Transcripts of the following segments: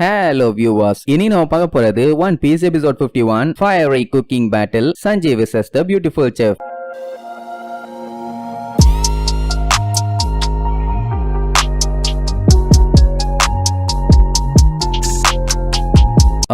Hello viewers இனி நம்ம பார்க்க போறது one piece episode 51 one ஃபயரை cooking battle Sanji vs the beautiful chef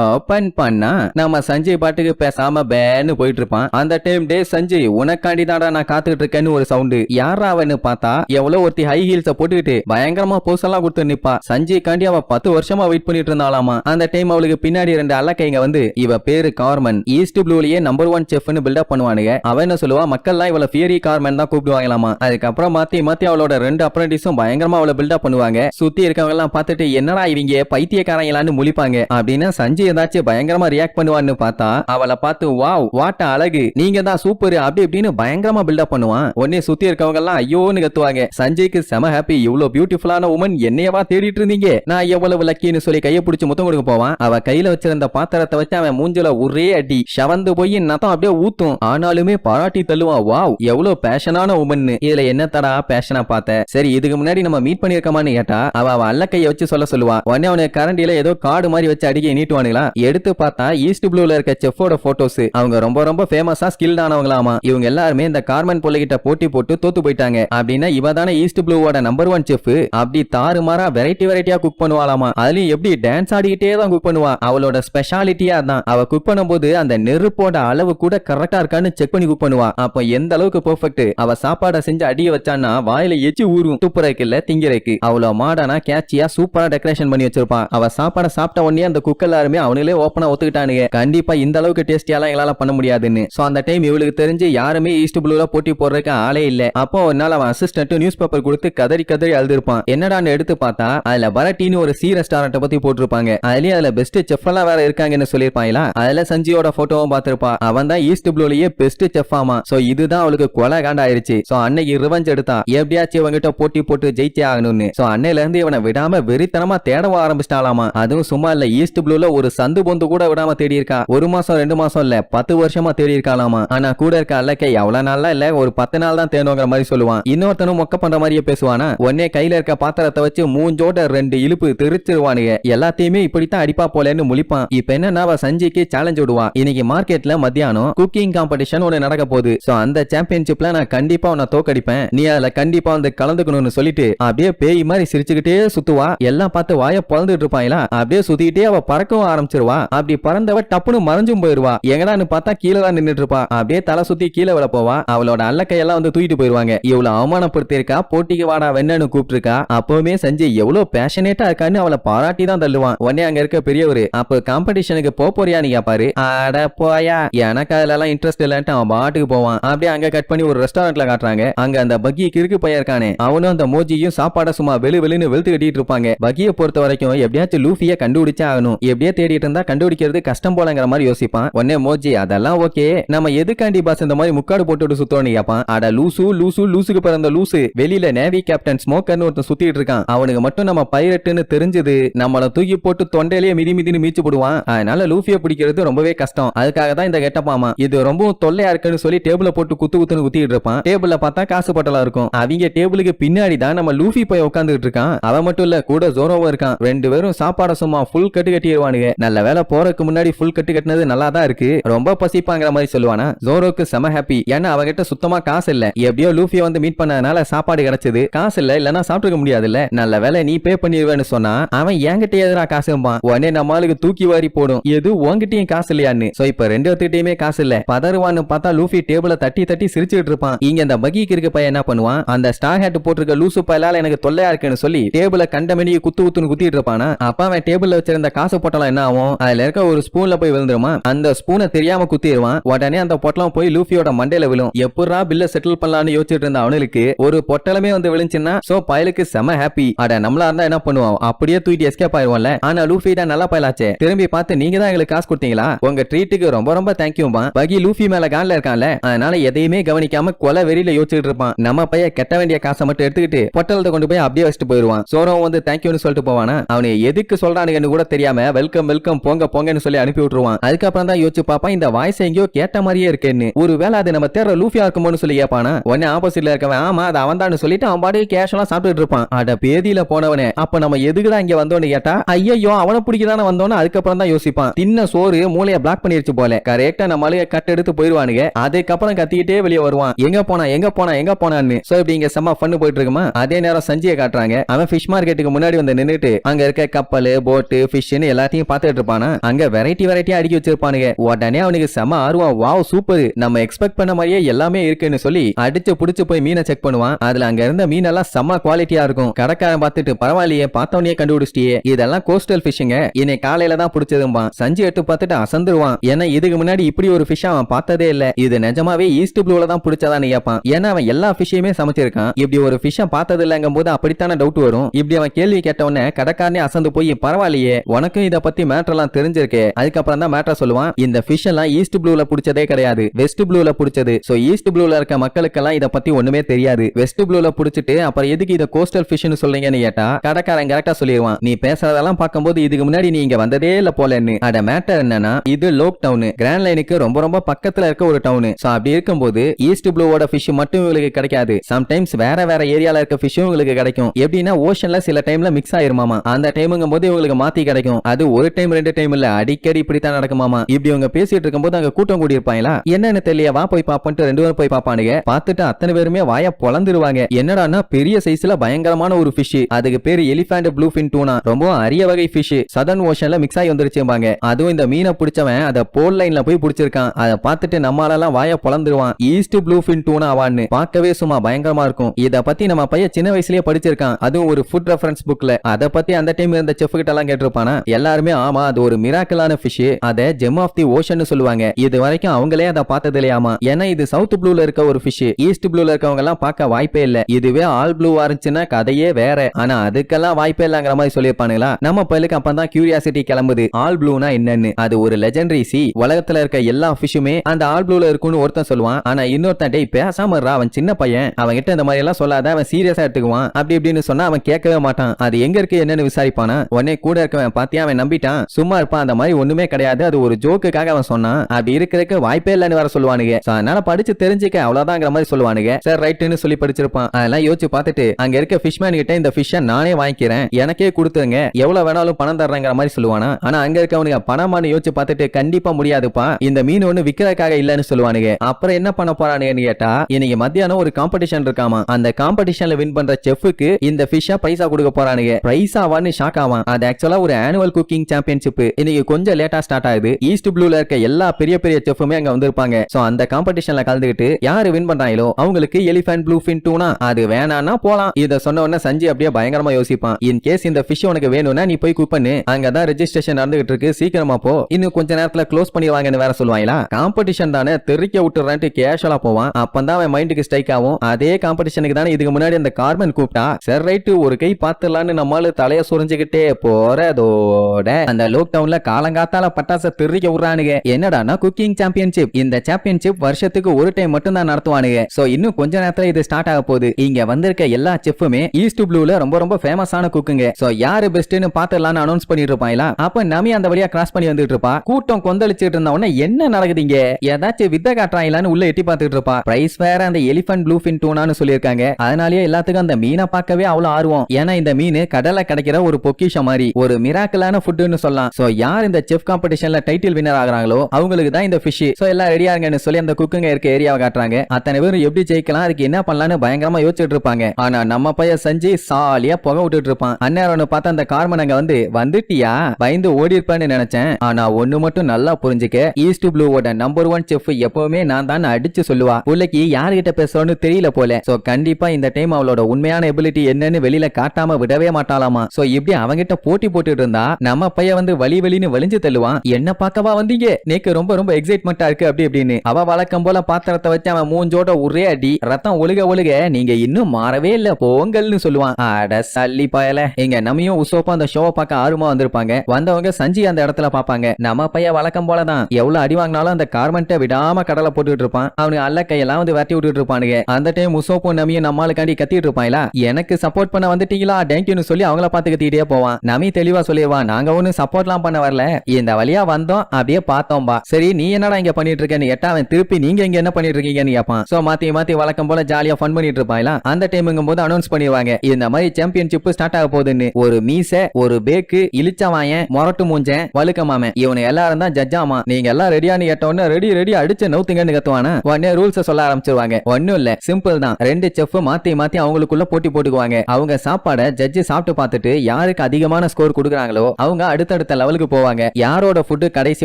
open பண்ணா நம்ம சஞ்சய் பாட்டுக்கு பேசாம பேன்னு போயிட்டு இருப்பான் அந்த டைம் டே சஞ்சய் உனக்காண்டி தாடா நான் காத்துக்கிட்டு இருக்கேன்னு ஒரு சவுண்டு யாரா அவன்னு பார்த்தா? எவ்வளவு ஒருத்தி ஹை ஹீல்ஸ போட்டுக்கிட்டு பயங்கரமா போஸ் எல்லாம் கொடுத்து நிப்பா. சஞ்சய் காண்டி அவ பத்து வருஷமா வெயிட் பண்ணிட்டு இருந்தாலாமா அந்த டைம் அவளுக்கு பின்னாடி ரெண்டு அல்லக்கைங்க வந்து இவ பேரு கார்மன். ஈஸ்ட் ப்ளூலயே நம்பர் ஒன் செஃப்னு பில்டப் பண்ணுவானுங்க. அவ என்ன சொல்லுவா? மக்கள்லாம் இவள ஃபியரி கார்மன் தான் கூப்பிடுவாங்களாமா. அதுக்கப்புறம் மாத்தி மாத்தி அவளோட ரெண்டு அப்ரண்டிஸும் பயங்கரமா அவளை பில்டப் பண்ணுவாங்க. சுத்தி இருக்கவங்க எல்லாம் பார்த்துட்டு என்னடா இவங்க பைத்தியக்காரங்களான்னு முழிப்பாங்க. அப்படின்னு சஞ்சய் ஏதாச்சும் பயங்கரமா ரியாக்ட் பண்ணுவான்னு பார்த்தா அவளை பார்த்து வாவ் வாட்ட அழகு. நீங்க தான் சூப்பர் அப்படி இப்படின்னு பயங்கரமா பில்டப் பண்ணுவான். உடனே சுத்தி இருக்கவங்க எல்லாம் ஐயோன்னு கத்துவாங்க. சஞ்சய்க்கு செம ஹாப்பி இவ்வளவு பியூட்டிஃபுல்லான உமன் என்னையவா தேடிட்டு இருந்தீங்க? நான் எவ்வளவு லக்கின்னு சொல்லி கையை பிடிச்சி முத்தம் கொடுக்க போவான். அவ கையில வச்சிருந்த பாத்திரத்தை வச்சு அவன் மூஞ்சில ஒரே அடி. ஷவந்து போய் நத்தம் அப்படியே ஊத்தும். ஆனாலுமே பாராட்டி தள்ளுவான். வாவ் எவ்வளவு பேஷனான உமன்னு இதுல என்ன தடா பேஷனா பார்த்த? சரி இதுக்கு முன்னாடி நம்ம மீட் பண்ணிருக்கமான்னு கேட்டா அவ அவ அல்ல கையை வச்சு சொல்ல சொல்லுவா. உடனே அவனுக்கு கரண்டில ஏதோ காடு மாதிரி வச்சு அடிக்க நீட்டுவானுங்களா? எடுத்து பார்த்தா ஈஸ்ட் ப்ளூல இருக்க செஃபோட போட்டோஸ் அவங்க ரொம்ப ரொம்ப ஃபேமஸா ஸ்கில்ட் ஆனவங்களாமா இவங்க எல்லாருமே இந்த கார்மன் பொல்லுகிட்ட போட்டி போட்டு தோத்து போயிட்டாங்க. அப்படின்னா இவ தானே ஈஸ்ட் ப்ளூவோட நம்பர் ஒன் செஃப் அப்படி தாறுமாறா வெரைட்டி வெரைட்டியா குக் பண்ணுவாளாமா. அதுலயும் எப்படி டான்ஸ் ஆடிக்கிட்டே தான் குக் பண்ணுவா. அவளோட ஸ்பெஷாலிட்டியா தான். அவ குக் பண்ணும்போது அந்த நெருப்போட அளவு கூட கரெக்டா இருக்கான்னு செக் பண்ணி குக் பண்ணுவா. அப்ப எந்த அளவுக்கு பெர்ஃபெக்ட் அவ சாப்பாடை செஞ்சு அடிய வச்சான்னா வாயில எச்சு ஊறும். துப்புறதுக்கு இல்ல திங்கிறக்கு அவ்வளவு மாடனா கேட்சியா சூப்பரா டெக்கரேஷன் பண்ணி வச்சிருப்பான் அவ சாப்பாடை சாப்பிட்ட உடனே அந்த குக் எல்லாருமே அவனுங்களே ஓப்பனா ஒத்துக்கிட்டானுங்க. கண்டிப்பா இந்த அளவுக்கு டேஸ்டியாலாம் எங்களால பண்ண முடியாதுன்னு. சோ அந்த டைம் இவளுக்கு தெரிஞ்சு யாருமே ஈஸ்ட் ப்ளூல போட்டி போடுறதுக்கு ஆளே இல்ல. அப்போ ஒரு நாள் அவன் அசிஸ்டன்ட் நியூஸ் பேப்பர் கொடுத்து கதறி கதறி அழுதிருப்பான். என்னடான்னு எடுத்து பார்த்தா அதுல வரட்டின்னு ஒரு சி ரெஸ்டாரண்ட் பத்தி போட்டிருப்பாங்க. அதுலயே அதுல பெஸ்ட் செஃப் எல்லாம் வேற இருக்காங்கன்னு சொல்லிருப்பாங்களா அதுல சஞ்சியோட போட்டோவும் பார்த்திருப்பா. அவன் தான் ஈஸ்ட் ப்ளூலயே பெஸ்ட் செஃப் ஆமா. சோ இதுதான் அவளுக்கு கொலை காண்டாயிருச்சு. சோ அன்னைக்கு ரிவஞ்ச் எடுத்தா எப்படியாச்சும் இவங்கிட்ட போட்டி போட்டு ஜெயிச்சே ஆகணும்னு. சோ அன்னையில இருந்து இவனை விடாம வெறித்தனமா தேடவும் ஆரம்பிச்சிட்டாலாமா அதுவும் சும்மா இல்ல ஈஸ்ட் ப்ளூல ஒரு சந்து பொந்து கூட விடாம தேடி இருக்கா ஒரு மாசம் ரெண்டு மாசம் இல்ல பத்து வருஷமா தேடி இருக்காளாமா ஆனா கூட இருக்க அல்லக்கை எவ்வளவு நாள்லாம் இல்ல ஒரு பத்து நாள் தான் தேணுங்கிற மாதிரி சொல்லுவான். இன்னொருத்தனும் மொக்க பண்ற மாதிரியே பேசுவானா? உடனே கையில இருக்க பாத்திரத்தை வச்சு மூஞ்சோட ரெண்டு இழுப்பு தெரிச்சிருவானுங்க. எல்லாத்தையுமே இப்படித்தான் அடிப்பா போலன்னு முழிப்பான். இப்ப என்னன்னா அவ சஞ்சிக்கு சேலஞ்ச் விடுவான் இன்னைக்கு மார்க்கெட்ல மத்தியானம் குக்கிங் காம்படிஷன் ஒன்னு நடக்க போகுது. சோ அந்த சாம்பியன்ஷிப்ல நான் கண்டிப்பா உன்னை தோக்கடிப்பேன். நீ அதுல கண்டிப்பா வந்து கலந்துக்கணும்னு சொல்லிட்டு அப்படியே பேய் மாதிரி சிரிச்சுக்கிட்டே சுத்துவா. எல்லாம் பார்த்து வாய பொழந்துட்டு இருப்பாங்களா அப்படியே சுத்திக்கிட்டே அவ பறக்கவும் காமிச்சிருவான். அப்படி பறந்தவ டப்புன்னு மறைஞ்சும் போயிருவா எங்கடான்னு பார்த்தா கீழே தான் நின்னுட்டு இருப்பா அப்படியே தலை சுத்தி கீழே விட போவா அவளோட அல்லக்கையெல்லாம் வந்து தூக்கிட்டு போயிருவாங்க இவ்வளவு அவமானப்படுத்தியிருக்கா? போட்டிக்கு வாடா வெண்ணனு கூப்பிட்டுருக்கா? அப்பவுமே செஞ்சு எவ்வளவு பேஷனேட்டா இருக்கான்னு அவளை பாராட்டி தான் தள்ளுவான். உடனே அங்க இருக்க பெரியவரு அப்ப காம்படிஷனுக்கு போ போறியான்னு கேப்பாரு அட போயா. எனக்கு அதுல எல்லாம் இன்ட்ரெஸ்ட் இல்லன்ட்டு அவன் பாட்டுக்கு போவான். அப்படியே அங்க கட் பண்ணி ஒரு ரெஸ்டாரண்ட்ல காட்டுறாங்க. அங்க அந்த பக்கி கிறுக்கு பையன் இருக்கானே. அவனும் அந்த மோஜியும் சாப்பாட சும்மா வெளு வெளுன்னு வெளுத்து கட்டிட்டு இருப்பாங்க. பக்கிய பொறுத்த வரைக்கும் எப்படியாச்சும் லூஃபிய கண்டுபிடிச்சா ஆகணும். எப்படியே தேடிட்டு இருந்தா கண்டுபிடிக்கிறது கஷ்டம் போலங்கிற மாதிரி யோசிப்பான். உடனே மோஜி அதெல்லாம் ஓகே. நம்ம எதுக்காண்டி பாஸ் இந்த மாதிரி முக்காடு போட்டுட்டு சுத்தோன்னு கேப்பான். அட லூசு லூசு லூசுக்கு பிறந்த லூசு. வெளியில நேவி கேப்டன் ஸ்மோக்கர்னு ஒருத்தன் சுத்திட்டு இருக்கான். அவனுக்கு மட்டும் நம்ம பைரட்டுன்னு தெரிஞ்சது நம்மள தூக்கி போட்டு தொண்டையிலேயே மிதி மிதின்னு மீச்சு போடுவான். அதனால லூஃபியை பிடிக்கிறது ரொம்பவே கஷ்டம். அதுக்காக தான் இந்த கெட்டப்பாமா இது ரொம்பவும் தொல்லையா இருக்குன்னு சொல்லி டேபிள போட்டு குத்து குத்துன்னு குத்திட்டு இருப்பான். டேபிள்ல பார்த்தா காசு பட்டலா இருக்கும். அவங்க டேபிளுக்கு பின்னாடி தான் நம்ம லூஃபி போய் உட்காந்துட்டு இருக்கான். அவன் மட்டும் இல்ல கூட ஜோரோவும் இருக்கான். ரெண்டு பேரும் சாப்பாட சும்மா ஃபுல் கட்டு கட்டிடுவானுங்க. நல்ல வேலை போறதுக்கு முன்னாடி ஃபுல் கட்டு கட்டினது நல்லா தான் இருக்கு. ரொம்ப பசிப்பாங்கிற மாதிரி சொல்லுவானா? ஜோரோக்கு செம ஹாப்பி ஏன்னா அவகிட்ட சுத்தமா காசு இல்ல. எப்படியோ லூஃபிய வந்து மீட் பண்ணதுனால சாப்பாடு கிடைச்சது. காசு இல்ல இல்லனா சாப்பிட்டுக்க முடியாதுல்ல. நல்ல வேலை நீ பே பண்ணிடுவேன்னு சொன்னா அவன் என்கிட்ட எதிரா காசும்பான் உடனே நம்மளுக்கு தூக்கி வாரி போடும். எது உன்கிட்டயும் காசு இல்லையான்னு. சோ இப்ப ரெண்டு பேர்த்துக்கிட்டயுமே காசு இல்ல. பதறுவான்னு பார்த்தா லூஃபி டேபிள தட்டி தட்டி சிரிச்சுட்டு இருப்பான். இங்க அந்த மகிக்கு இருக்க பையன் என்ன பண்ணுவான்? அந்த ஸ்டார் ஹேட் போட்டிருக்க லூசு பயலால எனக்கு தொல்லையா இருக்குன்னு சொல்லி டேபிள கண்டமணியை குத்து குத்துன்னு குத்திட்டு இருப்பானா? அப்ப அவன் டேபிள்ல வச்சிருந்த காசு போட்டலாம் என்ன ஆகும் அதுல இருக்க ஒரு ஸ்பூன்ல போய் விழுந்துருமா? அந்த ஸ்பூனை தெரியாம குத்திடுவான் உடனே அந்த பொட்டலம் போய் லூஃபியோட மண்டையில விழும். எப்படா பில்ல செட்டில் பண்ணலாம்னு யோசிச்சுட்டு இருந்த அவனுக்கு ஒரு பொட்டலமே வந்து விழுந்துச்சுன்னா சோ பயலுக்கு செம ஹாப்பி அட நம்மளா இருந்தா என்ன பண்ணுவோம்? அப்படியே தூக்கிட்டு எஸ்கேப் ஆயிருவோம்ல. ஆனா லூஃபி தான் நல்லா பயலாச்சே. திரும்பி பார்த்து நீங்க தான் எங்களுக்கு காசு கொடுத்தீங்களா? உங்க ட்ரீட்டுக்கு ரொம்ப ரொம்ப தேங்க்யூமா பகி லூஃபி மேல கான்ல இருக்கான்ல. அதனால எதையுமே கவனிக்காம கொலை வெறியில யோசிச்சுட்டு இருப்பான். நம்ம பையன் கெட்ட வேண்டிய காசை மட்டும் எடுத்துக்கிட்டு பொட்டலத்தை கொண்டு போய் அப்படியே வச்சுட்டு போயிருவான். சோரம் வந்து தேங்க்யூன்னு சொல்லிட்டு போவானா? அவனை எதுக்கு சொல்றானுங்கன்னு கூட தெரியாம வெல்கம் வெல்கம் போங்க போங்கன்னு சொல்லி அனுப்பி விட்டுருவான். அதுக்கப்புறம் தான் யோசிச்சு பாப்பா இந்த வாய்ஸ் எங்கேயோ கேட்ட மாதிரியே இருக்கேன்னு. ஒருவேளை அது நம்ம தேர்ற லூஃபியா இருக்குமோன்னு சொல்லி கேட்பானா? உடனே ஆப்போசிட்ல இருக்கவன் ஆமா அது அவன் தான் சொல்லிட்டு அவன் பாட்டுக்கு கேஷுவலா சாப்பிட்டுட்டு இருப்பான். அட பேதியில போனவனே. அப்ப நம்ம எதுக்குடா இங்க வந்தோம்னு கேட்டா ஐயோ அவனை பிடிக்கதானே வந்தோம்னு அதுக்கப்புறம் தான் யோசிப்பான். தின்ன சோறு மூளைய பிளாக் பண்ணிருச்சு போல. கரெக்டா நம்ம ஆளுங்க கட் எடுத்து போயிருவானுங்க அதுக்கப்புறம் கத்திக்கிட்டே வெளியே வருவான். எங்க போனா எங்க போனா எங்க போனான்னு? சோ இப்படி இங்க செம்ம ஃபன்னு போயிட்டு இருக்குமா? அதே நேரம் சஞ்சியை காட்டுறாங்க. அவன் ஃபிஷ் மார்க்கெட்டுக்கு முன்னாடி வந்து நின்றுட்டு அங்க இருக்க கப்பல் போட்டு ஃபிஷ்னு எல்லாத்தையும் பார்த்து பார்த்துட்டு இருப்பானா அங்க வெரைட்டி வெரைட்டியா அடுக்கி வச்சிருப்பானுங்க. உடனே அவனுக்கு செம ஆர்வம். வாவ் சூப்பர் நம்ம எக்ஸ்பெக்ட் பண்ண மாதிரியே எல்லாமே இருக்குன்னு சொல்லி அடிச்சு புடிச்சு போய் மீனை செக் பண்ணுவான். அதுல அங்க இருந்த மீன் எல்லாம் செம்ம குவாலிட்டியா இருக்கும். கடைக்காரன் பார்த்துட்டு பரவாயில்லையே பார்த்தவனே கண்டுபிடிச்சிட்டியே. இதெல்லாம் கோஸ்டல் ஃபிஷ்ஷுங்க இன்னை காலையில தான் பிடிச்சதும்பான். சஞ்சு எட்டு பார்த்துட்டு அசந்துருவான். ஏன்னா இதுக்கு முன்னாடி இப்படி ஒரு ஃபிஷ் அவன் பார்த்ததே இல்ல. இது நிஜமாவே ஈஸ்ட் ப்ளூல தான் பிடிச்சதான்னு கேட்பான் ஏன்னா அவன் எல்லா ஃபிஷ்ஷையுமே சமைச்சிருக்கான். இப்படி ஒரு ஃபிஷ்ஷை பார்த்தது இல்லங்கும் போது அப்படித்தான டவுட் வரும். இப்படி அவன் கேள்வி கேட்ட உடனே கடைக்காரனே அசந்து போய் பரவாயில்லையே உனக்கும் இதை பத்தி மேட்டர்லாம் தெரிஞ்சிருக்கு. அதுக்கப்புறம் தான் மேட்டர் சொல்லுவான். இந்த ஃபிஷ் எல்லாம் ஈஸ்ட் ப்ளூல பிடிச்சதே கிடையாது. வெஸ்ட் ப்ளூல பிடிச்சது. சோ ஈஸ்ட் ப்ளூல இருக்க மக்களுக்கெல்லாம் இத பத்தி ஒண்ணுமே தெரியாது. வெஸ்ட் ப்ளூல பிடிச்சிட்டு அப்புறம் எதுக்கு இத கோஸ்டல் ஃபிஷ்னு சொல்றீங்கன்னு கேட்டா கடைக்காரன் கரெக்டா சொல்லிடுவான் நீ பேசுறதெல்லாம் பார்க்கும்போது இதுக்கு முன்னாடி நீ இங்க வந்ததே இல்ல போலன்னு. அட மேட்டர் என்னன்னா இது லோக் டவுன் கிராண்ட் லைனுக்கு ரொம்ப ரொம்ப பக்கத்துல இருக்க ஒரு டவுன் சோ அப்படி இருக்கும்போது ஈஸ்ட் ப்ளூவோட ஃபிஷ் மட்டும் இவங்களுக்கு கிடைக்காது. சம்டைம்ஸ் வேற வேற ஏரியால இருக்க ஃபிஷ்ஷும் உங்களுக்கு கிடைக்கும். எப்படின்னா ஓஷன்ல சில டைம்ல மிக்ஸ் ஆயிருமாமா. அந்த டைமுங்கும் போது உங்களுக்கு மாத்தி கிடைக்கும். அது ஒரு டைம் ரெண்டு டைம் இல்ல. அடிக்கடி இப்படித்தான் நடக்குமாமா இப்படி அவங்க பேசிட்டு இருக்கும்போது அங்க கூட்டம் கூடி இருப்பாங்களா என்னன்னு தெரியல வா போய் பாப்பன்ட்டு ரெண்டு பேரும் போய் பாப்பானுங்க. பார்த்துட்டு அத்தனை பேருமே வாய பொழந்துருவாங்க. என்னடா பெரிய சைஸ்ல பயங்கரமான ஒரு ஃபிஷ் அதுக்கு பேரு எலிஃபண்ட் ப்ளூ ஃபின் டூனா ரொம்ப அரிய வகை ஃபிஷ் சதன் ஓஷன்ல மிக்ஸ் ஆகி வந்துருச்சும்பாங்க. அதுவும் இந்த மீனை பிடிச்சவன் அத போல் லைன்ல போய் பிடிச்சிருக்கான். அதை பார்த்துட்டு நம்மளால வாய பொழந்துருவான். ஈஸ்ட் ப்ளூ ஃபின் டூனா அவான்னு பார்க்கவே சும்மா பயங்கரமா இருக்கும். இத பத்தி நம்ம பையன் சின்ன வயசுலயே படிச்சிருக்கான். அதுவும் ஒரு ஃபுட் ரெஃபரன்ஸ் புக்ல அத பத்தி அந்த டைம் இருந்த செஃப் கிட்ட எல்லாம் கேட்டிருப்பானா? எல்லாருமே ஆமா அது ஒரு மிராக்கலான ஃபிஷ் அத ஜெம் ஆஃப் தி ஓஷன் சொல்லுவாங்க. இது வரைக்கும் அவங்களே அதை பார்த்தது இல்லையாமா ஏன்னா இது சவுத் ப்ளூல இருக்க ஒரு ஃபிஷ் ஈஸ்ட் ப்ளூல இருக்கவங்க எல்லாம் பார்க்க வாய்ப்பே இல்ல. இதுவே ஆல் ப்ளூவா இருந்துச்சுன்னா கதையே வேற. ஆனா அதுக்கெல்லாம் வாய்ப்பே இல்லங்கிற மாதிரி சொல்லியிருப்பானுங்களா? நம்ம பயிலுக்கு அப்பதான் கியூரியாசிட்டி கிளம்புது. ஆல் ப்ளூனா என்னன்னு. அது ஒரு லெஜெண்டரி சி உலகத்துல இருக்க எல்லா ஃபிஷ்ஷுமே அந்த ஆல் ப்ளூல இருக்கும்னு ஒருத்தன் சொல்லுவான். ஆனா இன்னொருத்தன் டே பேசாம அவன் சின்ன பையன். அவன் கிட்ட இந்த மாதிரி எல்லாம் சொல்லாத. அவன் சீரியஸா எடுத்துக்குவான். அப்படி இப்படின்னு சொன்னா அவன் கேட்கவே மாட்டான். அது எங்க இருக்கு என்னன்னு விசாரிப்பானா? உடனே கூட இருக்கவன் பாத்தியா அவன் நம்பிட்டான். சும்மா இருப்பான் அந்த மாதிரி ஒண்ணுமே கிடையாது. அது ஒரு ஜோக்குக்காக அவன் சொன்னான். அப்படி இருக்கிறதுக்கு வாய்ப்பே இல்லைன்னு வேற சொல்லுவானுங்க. அதனால படிச்சு தெரிஞ்சுக்க அவ்வளவுதாங்கிற மாதிரி சொல்லுவானுங்க. சார் ரைட்டுன்னு சொல்லி படிச்சிருப்பான். அதெல்லாம் யோசிச்சு பார்த்துட்டு அங்க இருக்க ஃபிஷ்மேன் கிட்ட இந்த ஃபிஷ்ஷை நானே வாங்கிக்கிறேன். எனக்கே கொடுத்துருங்க. எவ்வளவு வேணாலும் பணம் தர்றேங்கிற மாதிரி சொல்லுவானா? ஆனா அங்க இருக்கவனுக்கு பணமானு யோசிச்சு பார்த்துட்டு கண்டிப்பா முடியாதுப்பா. இந்த மீன் ஒண்ணு விக்கிறதுக்காக இல்லன்னு சொல்லுவானுங்க. அப்புறம் என்ன பண்ண போறானுங்கன்னு கேட்டா இன்னைக்கு மத்தியானம் ஒரு காம்படிஷன் இருக்காமா? அந்த காம்படிஷன்ல வின் பண்ற செஃப்க்கு இந்த ஃபிஷ்ஷா பைசா கொடுக்க போறானுங்க. பிரைஸாவான்னு ஷாக் ஆவான். அது ஆக்சுவலா ஒரு ஆனுவல் குக்கிங் சாம்பியன் சாம்பியன்ஷிப் இன்னைக்கு கொஞ்சம் லேட்டா ஸ்டார்ட் ஆகுது. ஈஸ்ட் ப்ளூல இருக்க எல்லா பெரிய பெரிய செஃப்புமே அங்க வந்திருப்பாங்க. சோ அந்த காம்படிஷன்ல கலந்துக்கிட்டு யாரு வின் பண்றாங்களோ அவங்களுக்கு எலிஃபண்ட் ப்ளூ ஃபின் டூனா அது வேணான்னா போலாம். இத சொன்ன உடனே சஞ்சய் அப்படியே பயங்கரமா யோசிப்பான். இன் கேஸ் இந்த ஃபிஷ் உனக்கு வேணும்னா நீ போய் குக் பண்ணு. அங்கதான் ரெஜிஸ்ட்ரேஷன் நடந்துகிட்டு இருக்கு. சீக்கிரமா போ. இன்னும் கொஞ்ச நேரத்துல க்ளோஸ் பண்ணிடுவாங்கன்னு வேற சொல்லுவாங்களா? காம்படிஷன் தானே. தெறிக்க விட்டுறான்ட்டு கேஷுவலா போவான். அப்பந்தான் அவன் மைண்டுக்கு ஸ்ட்ரைக் ஆகும். அதே காம்படிஷனுக்கு தானே இதுக்கு முன்னாடி அந்த கார்மன் கூப்பிட்டா சரி ரைட்டு ஒரு கை பாத்துலான்னு நம்மளால தலைய சுரிஞ்சுக்கிட்டே போறதோட. அந்த லாக்டவுன்ல காலங்காத்தால பட்டாசை திருக்க விடுறானுங்க. என்னடானா குக்கிங் சாம்பியன்ஷிப் இந்த சாம்பியன்ஷிப் வருஷத்துக்கு ஒரு டைம் மட்டும் தான் நடத்துவானுங்க. சோ இன்னும் கொஞ்ச நேரத்துல இது ஸ்டார்ட் ஆக போகுது. இங்க வந்திருக்க எல்லா செஃப்புமே ஈஸ்ட் ப்ளூல ரொம்ப ரொம்ப ஃபேமஸான குக்குங்க சோ யாரு பெஸ்ட்னு பாத்துலாம்னு அனௌன்ஸ் பண்ணிட்டு இருப்பாங்களா அப்ப நமி அந்த வழியா கிராஸ் பண்ணி வந்துட்டு இருப்பா கூட்டம் கொந்தளிச்சிட்டு இருந்த உடனே என்ன நடக்குதுங்க? ஏதாச்சும் வித்த காட்டுறாங்களான்னு உள்ள எட்டி பார்த்துட்டு இருப்பா. பிரைஸ் வேற அந்த எலிஃபண்ட் ப்ளூ ஃபின் டூனான்னு சொல்லியிருக்காங்க. அதனாலயே எல்லாத்துக்கும் அந்த மீனை பார்க்கவே அவ்வளவு ஆர்வம். ஏன்னா இந்த மீன் கடலை கிடைக்கிற ஒரு பொக்கிஷம் மாதிரி. ஒரு மிராக்கலான ஃபுட்டுன்னு சொல்லலாம். சோ யார் இந்த செஃப் காம்படிஷன்ல டைட்டில் வின்னர் ஆகுறாங்களோ அவங்களுக்கு தான் இந்த ஃபிஷ் சோ எல்லாம் ரெடியா இருங்கன்னு சொல்லி அந்த குக்குங்க இருக்க ஏரியாவை காட்டுறாங்க. அத்தனை பேரும் எப்படி ஜெயிக்கலாம் அதுக்கு என்ன பண்ணலாம்னு பயங்கரமா யோசிச்சுட்டு இருப்பாங்க. ஆனா நம்ம பையன் செஞ்சு சாலியா புகை விட்டுட்டு இருப்பான். அந்நேரம் பார்த்தா அந்த கார்மன் அங்க வந்து வந்துட்டியா? பயந்து ஓடி இருப்பான்னு நினைச்சேன். ஆனா ஒண்ணு மட்டும் நல்லா புரிஞ்சுக்க. ஈஸ்ட் ப்ளூவோட நம்பர் ஒன் செஃப் எப்பவுமே நான் தான் அடிச்சு சொல்லுவா. உள்ளக்கு யார்கிட்ட பேசணும்னு தெரியல போல. சோ கண்டிப்பா இந்த டைம் அவளோட உண்மையான எபிலிட்டி என்னன்னு வெளியில காட்டாம விடவே மாட்டாளாமா. சோ இப்படி அவங்கிட்ட போட்டி போட்டுட்டு இருந்தா நம்ம பையன் வந்து வலி வலின்னு வலிஞ்சு தள்ளுவான். என்ன பார்க்கவா வந்தீங்க? நேக்கு ரொம்ப ரொம்ப எக்ஸைட்மெண்டா இருக்கு அப்படி அப்படின்னு அவ வழக்கம் போல பாத்திரத்தை வச்சு அவன் மூஞ்சோட ஒரே அடி ரத்தம் ஒழுக ஒழுக நீங்க இன்னும் மாறவே இல்ல போங்கல்னு சொல்லுவான். அட சல்லி பயல. எங்க நம்மையும் உசோப்பா அந்த ஷோவை பார்க்க ஆர்வமா வந்திருப்பாங்க. வந்தவங்க சஞ்சி அந்த இடத்துல பாப்பாங்க நம்ம பையன் வழக்கம் போலதான். எவ்வளவு அடி வாங்கினாலும் அந்த கார்மெண்ட்டை விடாம கடலை போட்டுட்டு இருப்பான். அவனுக்கு அல்ல கையெல்லாம் வந்து வரட்டி விட்டுட்டு இருப்பானுங்க. அந்த டைம் உசோப்பும் நம்மையும் நம்மளுக்காண்டி கத்திட்டு இருப்பாங்களா எனக்கு சப்போர்ட் பண்ண வந்துட்டீங்களா? டேங்க்யூன்னு சொல்லி அவங்கள பார்த்து கத்திக்கிட்டே போவான். நமி தெளிவா சொல்லிடுவான். நாங்க ஒன்னும் சப்போர்ட்லாம் பண்ண வரல. இந்த வழியா வந்தோம் அப்படியே பார்த்தோம்பா. சரி நீ என்னடா இங்க பண்ணிட்டு இருக்கேன்னு கேட்டா அவன் திருப்பி நீங்க இங்க என்ன பண்ணிட்டு இருக்கீங்கன்னு கேட்பான் சோ மாத்தி மாத்தி வழக்கம் போல ஜாலியா ஃபன் பண்ணிட்டு இருப்பாங்களா அந்த டைமுங்கும் போது அனௌன்ஸ் பண்ணிடுவாங்க. இந்த மாதிரி சாம்பியன்ஷிப் ஸ்டார்ட் ஆக போகுதுன்னு. ஒரு மீச ஒரு பேக்கு இழிச்சவாயன் மொரட்டு மூஞ்சன் வழுக்க மாமன். இவனு எல்லாரும் தான் ஜட்ஜாமா நீங்க எல்லாம் ரெடியான்னு கேட்ட ரெடி ரெடி அடிச்சு நவுத்துங்கன்னு கத்துவானா? உடனே ரூல்ஸ் சொல்ல ஆரம்பிச்சிருவாங்க. ஒன்னும் இல்ல சிம்பிள் தான். ரெண்டு செஃப் மாத்தி மாத்தி அவங்களுக்குள்ள போட்டி போட்டுக்குவாங்க. அவங்க சாப்பாடை ஜட்ஜி சாப்பிட்டு பார்த்துட்டு யாருக்கு அதிகமான ஸ்கோர் கொடுக்குறாங்களோ அவங்க அடுத்த அடுத்தடுத்த லெவலுக்கு போவாங்க. யாரோட ஃபுட்டு கடைசி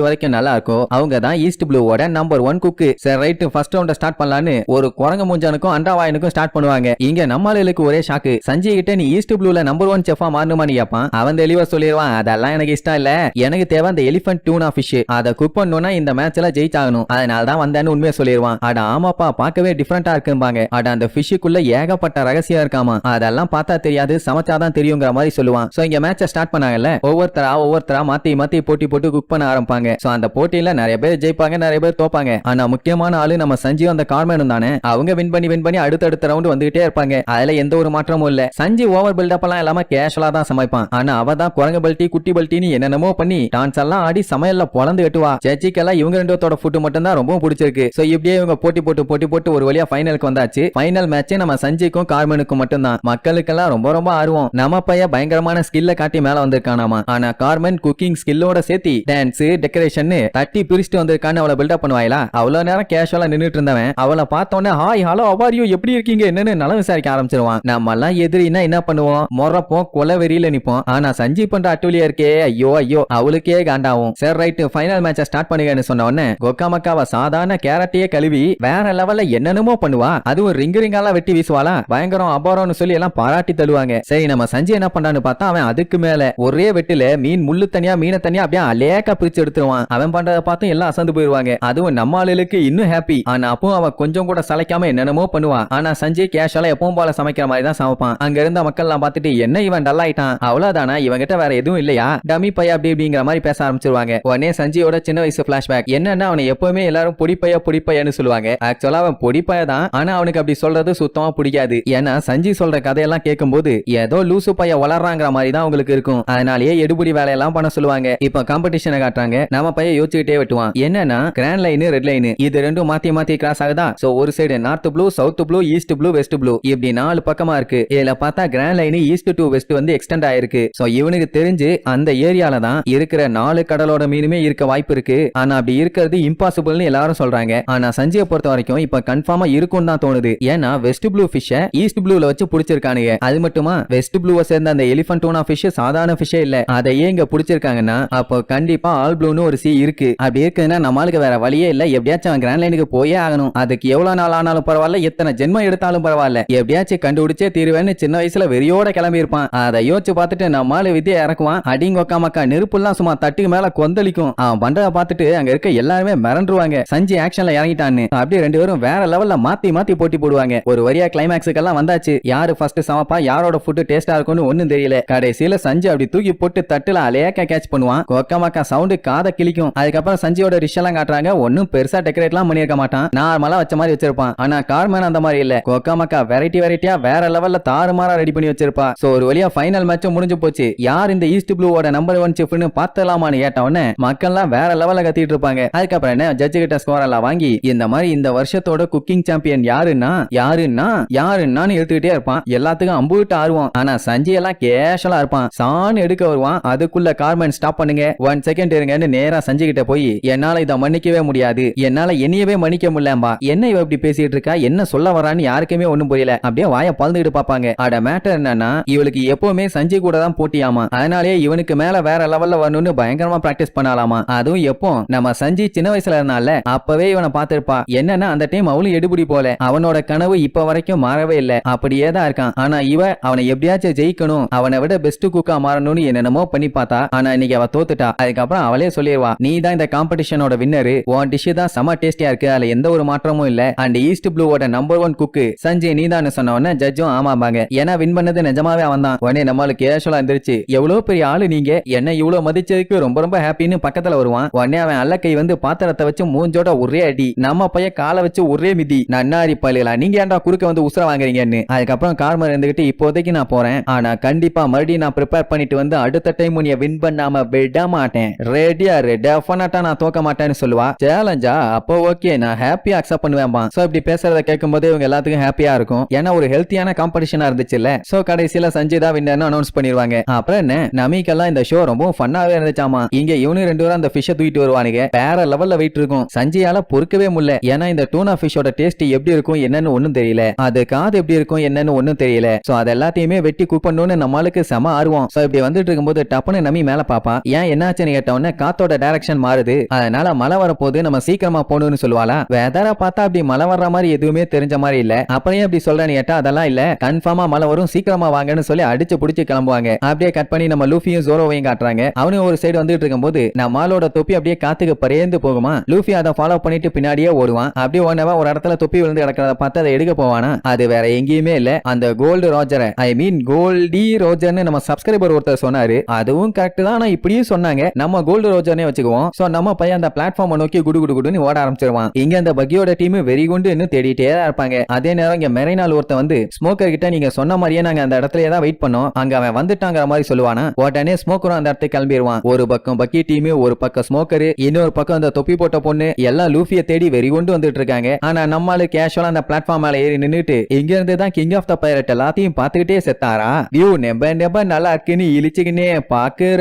வரைக்கும் நல்லா இருக்கோ அவங்க தான் ஈஸ்ட் ப்ளூவோட நம்பர் ஒன் குக்கு சரி ரைட் ஃபர்ஸ்ட் ரவுண்ட ஸ்டார்ட் பண்ணலான்னு ஒரு குரங்க மூஞ்சானுக்கும் அண்டாவாயனுக்கும் ஸ்டார்ட் பண்ணுவாங்க. இங்க நம்மளுக்கு ஒரே ஷாக்கு சஞ்சய் கிட்ட நீ ஈஸ்ட் ப்ளூல நம்பர் ஒன் செஃபா மாறணுமான்னு கேட்பான் அவன் தெளிவா சொல்லிடுவான். அதெல்லாம் எனக்கு இஷ்டம் இல்ல. எனக்கு தேவை அந்த எலிஃபென்ட் டூனா ஃபிஷ் அதை குக் பண்ணணும்னா இந்த மேட்ச்ல ஜெயிச்சாகணும். அதனால தான் வந்தேன்னு உண்மையை சொல்லிடுவான். அட ஆமாப்பா பார்க்கவே டிஃப்ரெண்டா இருக்கும்பாங்க. அட அந்த ஃபிஷ்ஷுக்குள்ள ஏகப்பட்ட ரகசியம் இருக்காமா? அதெல்லாம் பார்த்தா தெரியாது சமைச்சாதான் தெரியுங்கிற மாதிரி சொல்லுவான். சோ இங்க மேட்ச ஸ்டார்ட் பண்ணாங்கல்ல? ஒவ்வொருத்தரா ஒருத்தரா மாத்தி மாத்தி போட்டி போட்டு குக் பண்ண ஆரம்பிப்பாங்க. சோ அந்த போட்டியில நிறைய பேர் ஜெயிப்பாங்க நிறைய பேர் தோப்பாங்க. ஆனா முக்கியமான ஆளு நம்ம சஞ்சீவ் அந்த கார்மேனும் தானே. அவங்க வின் பண்ணி வின் பண்ணி அடுத்தடுத்த ரவுண்ட் வந்துகிட்டே இருப்பாங்க. அதுல எந்த ஒரு மாற்றமும் இல்ல. சஞ்சீவ் ஓவர் பில்டப் எல்லாம் இல்லாம கேஷுவலா தான் சமைப்பான். ஆனா அவ தான் குரங்கு பல்ட்டி குட்டி பல்ட்டின்னு என்னென்னமோ பண்ணி டான்ஸ் எல்லாம் ஆடி சமையல்ல பொழந்து கட்டுவா. சர்ச்சிக்கெல்லாம் இவங்க ரெண்டோட ஃபுட் மட்டும் தான் ரொம்ப பிடிச்சிருக்கு. சோ இப்படியே இவங்க போட்டி போட்டு போட்டி போட்டு ஒரு வழியா ஃபைனலுக்கு வந்தாச்சு. ஃபைனல் மேட்சே நம்ம சஞ்சிக்கும் கார்மனுக்கும் மட்டும் தான் மக்களுக்கெல்லாம் ரொம்ப ரொம்ப ஆர்வம். நம்ம பையன் பயங்கரமான ஸ்கில்ல காட்டி மேல வந்திருக்கானாமா. ஆனா கார்மன் ஈவன் குக்கிங் ஸ்கில்லோட சேர்த்து டான்ஸ் டெக்கரேஷன் தட்டி பிரிச்சுட்டு வந்திருக்கான்னு அவளை பில்டப் பண்ணுவாயிலா? அவ்வளவு நேரம் கேஷுவலா நின்றுட்டு இருந்தவன். அவளை பார்த்தோன்னே ஹாய் ஹலோ அவாரியோ எப்படி இருக்கீங்க? என்னன்னு நலம் விசாரிக்க ஆரம்பிச்சிருவான். நம்ம எல்லாம் எதிரினா என்ன பண்ணுவோம்? முறப்போம் கொலை வெறியில நிப்போம். ஆனா சஞ்சீவ் பண்ற அட்டூழியா இருக்கே. ஐயோ ஐயோ அவளுக்கே காண்டாவும். சரி ரைட் ஃபைனல் மேட்ச ஸ்டார்ட் பண்ணுங்கன்னு சொன்ன உடனே கொக்காமக்காவ சாதாரண கேரட்டையே கழுவி வேற லெவல்ல என்னென்னமோ பண்ணுவா. அதுவும் ரிங்கு ரிங்காலாம் வெட்டி வீசுவாளா? பயங்கரம் அபாரம்னு சொல்லி எல்லாம் பாராட்டி தள்ளுவாங்க. சரி நம்ம சஞ்சய் என்ன பண்றான்னு பார்த்தா அவன் அதுக்கு மேல ஒரே வெட்டில மீன் முள்ள தனியா மீனை தனியா அப்படியே அலேக்கா பிரிச்சு எடுத்துருவான். அவன் பண்றதை பார்த்தும் எல்லாம் அசந்து போயிருவாங்க அதுவும் நம்ம ஆளுகளுக்கு இன்னும் ஹாப்பி ஆனா அப்பவும் அவன் கொஞ்சம் கூட சளைக்காம என்னென்னமோ பண்ணுவான் ஆனா சஞ்சய் கேஷால எப்பவும் போல சமைக்கிற மாதிரி தான் சமைப்பான். அங்க இருந்த மக்கள் எல்லாம் பார்த்துட்டு என்ன இவன் டல் ஆயிட்டான்? அவ்வளவுதானா? இவங்கிட்ட வேற எதுவும் இல்லையா? டமி பையா அப்படி இப்படிங்கிற மாதிரி பேச ஆரம்பிச்சிருவாங்க. உடனே சஞ்சயோட சின்ன வயசு பிளாஷ்பேக் என்னன்னா அவனை எப்பவுமே எல்லாரும் பொடிப்பையா பொடிப்பையான்னு சொல்லுவாங்க. ஆக்சுவலா அவன் பொடிப்பையா தான். ஆனா அவனுக்கு அப்படி சொல்றது சுத்தமா பிடிக்காது. ஏன்னா சஞ்சி சொல்ற கதையெல்லாம் கேட்கும்போது ஏதோ லூசு பைய வளர்றாங்கிற மாதிரி தான் உங்களுக்கு இருக்கும். அதனாலேயே எடுபடி வேலையெல்லாம் பண்ண சொல்லுவாங்க. இப்ப காம்படிஷனை காட்டுறாங்க. நம்ம பையன் யோசிச்சுக்கிட்டே வெட்டுவான். என்னன்னா கிராண்ட் லைன் ரெட் லைன் இது ரெண்டும் மாத்தி மாத்தி கிராஸ் ஆகுதா? சோ ஒரு side north blue south blue east blue west blue இப்படி நாலு பக்கமா இருக்கு. இதுல பார்த்தா grand line east to west வந்து எக்ஸ்டெண்ட் ஆயிருக்கு. சோ இவனுக்கு தெரிஞ்சு அந்த ஏரியால தான் இருக்கிற நாலு கடலோட மீனுமே இருக்க வாய்ப்பு இருக்கு. ஆனா அப்படி இருக்கிறது இம்பாசிபிள்னு எல்லாரும் சொல்றாங்க. ஆனா சஞ்சயை பொறுத்த வரைக்கும் இப்ப கன்ஃபார்மா இருக்கும் தான் தோணுது. ஏன்னா வெஸ்ட் ப்ளூ ஃபிஷ ஈஸ்ட் ப்ளூல வச்சு புடிச்சிருக்கானுங்க. அது மட்டுமா? வெஸ்ட் ப்ளூவை சேர்ந்த அந்த எலிஃபன்ட் டூனா ஃபிஷ் சாதாரண ஃபிஷ்ஷே இல்ல. அதை இங்க பிடிச்சிருக்காங்கன்னா அப்போ கண்டிப்பா ஆல் ப்ளூன்னு ஒரு சி இருக்கு. அப்படி இருக்குதுன்னா நம்மளுக்கு வேற வழியே இல்ல. எப்படியாச்சும் அவன் கிராண்ட் லைனுக்கு போயே ஆகணும். அதுக்கு எவ்வளவு நாள் ஆனாலும் பரவாயில்ல எத்தனை ஜென்மம் எடுத்தாலும் பரவாயில்ல. எப்படியாச்சும் கண்டுபிடிச்சே தீருவேன்னு சின்ன வயசுல வெறியோட கிளம்பி இருப்பான் அதை யோசிச்சு பார்த்துட்டு நம்மால வித்தியை இறக்குவான். அடிங்கொக்கா மக்கா நெருப்புலாம் சும்மா தட்டுக்கு மேல கொந்தளிக்கும். அவன் பண்றத பார்த்துட்டு அங்க இருக்க எல்லாருமே மிரண்டுருவாங்க. சஞ்சி ஆக்ஷன்ல இறங்கிட்டான்னு. அப்படியே ரெண்டு பேரும் வேற லெவல்ல மாத்தி மாத்தி போட்டி போடுவாங்க. ஒரு வரியா கிளைமேக்ஸுக்கெல்லாம் வந்தாச்சு. யாரு ஃபர்ஸ்ட் சமப்பா? யாரோட ஃபுட் டேஸ்டா இருக்கும்னு ஒண்ணும் தெரியல. கடைசியில சஞ்சு அப்படி தூக்கி போட்டு தட்டுல அலேக்கா கேட்ச் பண்ணுவான். கொக்கமாக்கா சவுண்டு காதை கிழிக்கும். அதுக்கப்புறம் சஞ்சியோட ரிஷ் எல்லாம் காட்டுறாங்க. ஒன்னும் பெருசா டெக்கரேட்லாம் பண்ணிருக்க மாட்டான். நார்மலா வச்ச மாதிரி வச்சிருப்பான். ஆனா கார்மேன் அந்த மாதிரி இல்ல. கொக்கமாக்கா வெரைட்டி வெரைட்டியா வேற லெவல்ல தாறுமாறா ரெடி பண்ணி வச்சிருப்பா. சோ ஒரு வழியா ஃபைனல் மேட்சும் முடிஞ்சு போச்சு. யார் இந்த ஈஸ்ட் ப்ளூவோட நம்பர் ஒன் செஃப்னு பார்த்தலாமான்னு கேட்ட உடனே மக்கள்லாம் வேற லெவல்ல கத்திட்டு இருப்பாங்க. அதுக்கப்புறம் என்ன? ஜட்ஜு கிட்ட ஸ்கோர் எல்லாம் வாங்கி இந்த மாதிரி இந்த வருஷத்தோட குக்கிங் சாம்பியன் யாருன்னா யாருன்னா யாருன்னான்னு எடுத்துக்கிட்டே இருப்பான். எல்லாத்துக்கும் அம்புகிட்ட ஆர்வம் ஆனா சஞ்சய் எல்லாம் கேஷலா இருப்பான். சான் எடுக்க வருவான். அதுக்குள்ள கார்மெண்ட் ஸ்டாப் பண்ணுங்க. ஒன் செகண்ட் இருங்கன்னு நேரா சஞ்சய் கிட்ட போய் என்னால இதை மன்னிக்கவே முடியாது. என்னால என்னையவே மன்னிக்க முடியலம்பா. என்ன இவ இப்படி பேசிட்டு இருக்கா? என்ன சொல்ல வரான்னு யாருக்குமே ஒண்ணும் புரியல. அப்படியே வாய பழந்துகிட்டு பாப்பாங்க அட மேட்டர் என்னன்னா இவளுக்கு எப்பவுமே சஞ்சய் கூட தான் போட்டியாமா. அதனாலே இவனுக்கு மேல வேற லெவல்ல வரணும்னு பயங்கரமா பிராக்டிஸ் பண்ணலாமா. அதுவும் எப்போ? நம்ம சஞ்சய் சின்ன வயசுல இருந்தால அப்பவே இவனை பார்த்திருப்பா. என்னன்னா அந்த டைம் அவளும் எடுபடி போல. அவனோட கனவு இப்ப வரைக்கும் மாறவே இல்ல. அப்படியே தான் இருக்கான். ஆனா இவ அவனை எப்படியாச்சும் ஜெயிக்கணும். அவனை விட பெஸ்ட் குக்கா மாறணும்னு என்னென்னமோ பண்ணி பார்த்தா ஆனா இன்னைக்கு அவ தோத்துட்டா. அதுக்கப்புறம் அவளே சொல்லிடுவா நீ தான் இந்த காம்படிஷனோட வின்னரு உன் டிஷ் தான் செம டேஸ்டியா இருக்கு. அதுல எந்த ஒரு மாற்றமும் இல்ல. அண்ட் ஈஸ்ட் ப்ளூவோட நம்பர் ஒன் குக்கு சஞ்சய் நீ தான் சொன்ன உடனே ஜட்ஜும் ஆமாம்பாங்க. ஏன்னா வின் பண்ணது நிஜமாவே அவன் தான். உடனே நம்மளுக்கு கேஷுவலா இருந்துருச்சு. எவ்வளவு பெரிய ஆளு நீங்க? என்ன இவ்வளவு மதிச்சதுக்கு ரொம்ப ரொம்ப ஹாப்பின்னு பக்கத்துல வருவான். உடனே அவன் அல்லக்கை வந்து பாத்திரத்தை வச்சு மூஞ்சோட ஒரே அடி. நம்ம பையன் காலை வச்சு ஒரே மிதி. நன்னாரி பள்ளிகளா நீங்க ஏன்டா குறுக்க வந்து உசுர வாங்குறீங்கன்னு? அதுக்கப்புறம் கார்மர் இருந்துகிட்டு இப்போதைக்கு நான் போறேன். ஆனா கண்டிப்பா மறுபடியும் நான் ப்ரிப்பேர் பண்ணிட்டு வந்து அடுத்த டைம் நீ வின் வின் பண்ணாம விட மாட்டேன் ரெடியா டெஃபினட்டா நான் தோக்க மாட்டேன்னு சொல்லுவா. சேலஞ்சா அப்போ ஓகே நான் ஹாப்பியா அக்செப்ட் பண்ணுவேன்பா. சோ இப்படி பேசுறத கேட்கும் போது இவங்க எல்லாத்துக்கும் ஹாப்பியா இருக்கும். ஏன்னா ஒரு ஹெல்த்தியான காம்படிஷனா இருந்துச்சு இல்ல சோ கடைசியில சஞ்சய் தான் வின்னர்னு அனௌன்ஸ் பண்ணிருவாங்க. அப்புறம் என்ன? நமீக்கெல்லாம் இந்த ஷோ ரொம்ப ஃபன்னாவே இருந்துச்சாமா? இங்க இவனு ரெண்டு பேரும் அந்த ஃபிஷ்ஷை தூக்கிட்டு வருவானுங்க. வேற லெவல்ல வெயிட் இருக்கும். சஞ்சயால பொறுக்கவே முடியல. ஏன்னா இந்த டூனா ஃபிஷ்ஷோட டேஸ்ட் எப்படி இருக்கும் என்னன்னு ஒன்னும் தெரியல. அது காது எப்படி இருக்கும் என்னன்னு ஒன்னும் தெரியல. சோ அது எல்லாத்தையுமே வெட்டி குக் பண்ணணும்னு நம்மளுக்கு செம ஆர்வம். சோ இப்படி வந்துட்டு இருக்கும்போது டப்புன்னு நம்பி மேல பாப்பா ஏன் என்னாச்சுன்னு கேட்ட காத்தோட டைரக்ஷன் மாறுது. அதனால மழை வரப்போது நம்ம சீக்கிரமா போகணும்னு சொல்லுவாளா? வெதர பார்த்தா அப்படி மழை வர்ற மாதிரி எதுவுமே தெரிஞ்ச மாதிரி இல்ல. அப்புறம் அப்படி சொல்றேன்னு கேட்டா அதெல்லாம் இல்ல. கன்ஃபார்மா மழை வரும் சீக்கிரமா வாங்கன்னு சொல்லி அடிச்சு புடிச்சு கிளம்புவாங்க. அப்படியே கட் பண்ணி நம்ம லூஃபியும் ஜோரோவையும் காட்டுறாங்க. அவனும் ஒரு சைடு வந்துட்டு இருக்கும் போது நம்ம ஆளோட தொப்பி அப்படியே காத்துக்கு பறேந்து போகுமா? லூஃபி அதை ஃபாலோ பண்ணிட்டு பின்னாடியே ஓடுவான். அப்படியே ஒன்னவா ஒரு இடத்துல தொப்பி விழுந்து கிடக்கிறத பார்த்து அதை எடுக்க போவானா? அது வேற எங்கேயுமே இல்ல. அந்த கோல்டு ரோஜரை ஐ மீன் கோல்டி ரோஜர்னு நம்ம சப்ஸ்கிரைபர் ஒருத்தர் சொன்னாரு. அதுவும் கரெக்ட் தான். ஆனா இப்படியும் சொன்னாங்க. நம்ம கோல்டு ரோஜர்னே வச்சுக்குவோம். சோ நம்ம பையன் அந்த பிளாட்ஃபார்மை நோக்கி குடு குடு குடுன்னு ஓட ஆரம்பிச்சிருவான். இங்க அந்த பக்கியோட டீம் வெறி குண்டு இன்னும் தேடிட்டே தான் இருப்பாங்க. அதே நேரம் இங்க மெரைனால் ஒருத்தன் வந்து ஸ்மோக்கர் கிட்ட நீங்க சொன்ன மாதிரியே நாங்க அந்த இடத்துல தான் வெயிட் பண்ணோம். அங்க அவன் வந்துட்டாங்கிற மாதிரி சொல்லுவானா? உடனே ஸ்மோக்கரும் அந்த இடத்துக்கு கிளம்பிடுவான் ஒரு பக்கம் பக்கி டீம் ஒரு பக்கம் ஸ்மோக்கர் இன்னொரு பக்கம் அந்த தொப்பி போட்ட பொண்ணு எல்லாம் லூஃபியை தேடி வெறி கொண்டு வந்துட்டு இருக்காங்க ஆனா நம்மளால கேஷுவலா அந்த பிளாட்ஃபார்ம் மேல ஏறி நின்னுட்டு இங்க இருந்து தான் கிங் ஆஃப் த பைரட் எல்லாத்தையும் பாத்துக்கிட்டே செத்தாரா? வியூ நெம்ப நெம்ப நல்லா இருக்குன்னு இழிச்சுக்கினே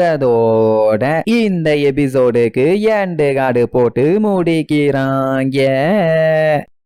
முடிக்கிறதோட இந்த எபிசோடுக்கு எண்டு காடு போட்டு முடிக்கிறாங்க.